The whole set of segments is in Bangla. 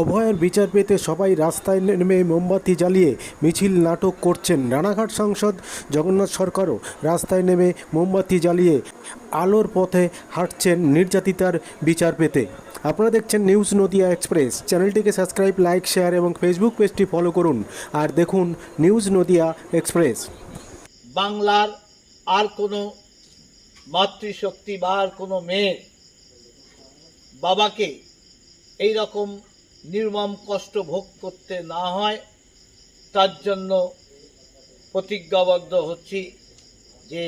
অভয়ের বিচার পেতে সবাই রাস্তায় নেমে মোমবাতি জ্বালিয়ে মিছিল নাটক করছেন রানাঘাট সাংসদ জগন্নাথ সরকারও। রাস্তায় নেমে মোমবাতি জ্বালিয়ে আলোর পথে হাঁটছেন নির্যাতিতার বিচার পেতে। আপনারা দেখছেন নিউজ নদিয়া এক্সপ্রেস চ্যানেলটিকে সাবস্ক্রাইব লাইক শেয়ার এবং ফেসবুক পেজটি ফলো করুন। আর দেখুন নিউজ নদিয়া এক্সপ্রেস বাংলার আর কোনো মাতৃশক্তি বা আর কোনো মেয়ে বাবাকে এই রকম নির্মম কষ্ট ভোগ করতে না হয়, তার জন্য প্রতিজ্ঞাবদ্ধ হচ্ছি যে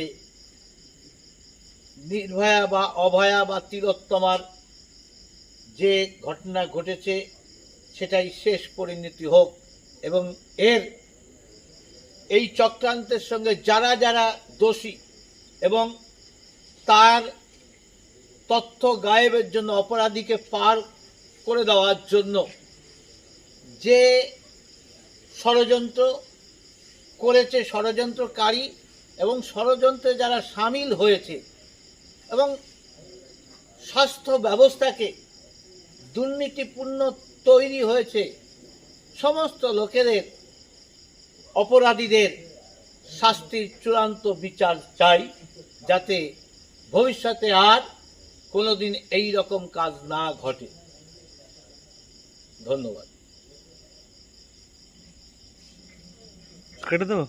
নির্ভয়া বা অভয়া বা তিলোত্তমার যে ঘটনা ঘটেছে সেটাই শেষ পরিণতি হোক এবং এর এই চক্রান্তের সঙ্গে যারা যারা দোষী এবং তার তথ্য গায়েবের জন্য, অপরাধীকে পার করে দেওয়ার জন্য যে ষড়যন্ত্র করেছে, ষড়যন্ত্রকারী এবং ষড়যন্ত্রে যারা সামিল হয়েছে এবং স্বাস্থ্য ব্যবস্থাকে দুর্নীতিপূর্ণ তৈরি হয়েছে। সমস্ত লোকেদের, অপরাধীদের শাস্তির চূড়ান্ত বিচার চাই, যাতে ভবিষ্যতে আর কোনোদিন এই রকম কাজ না ঘটে। ধন্যবাদ। কেটে দেবো?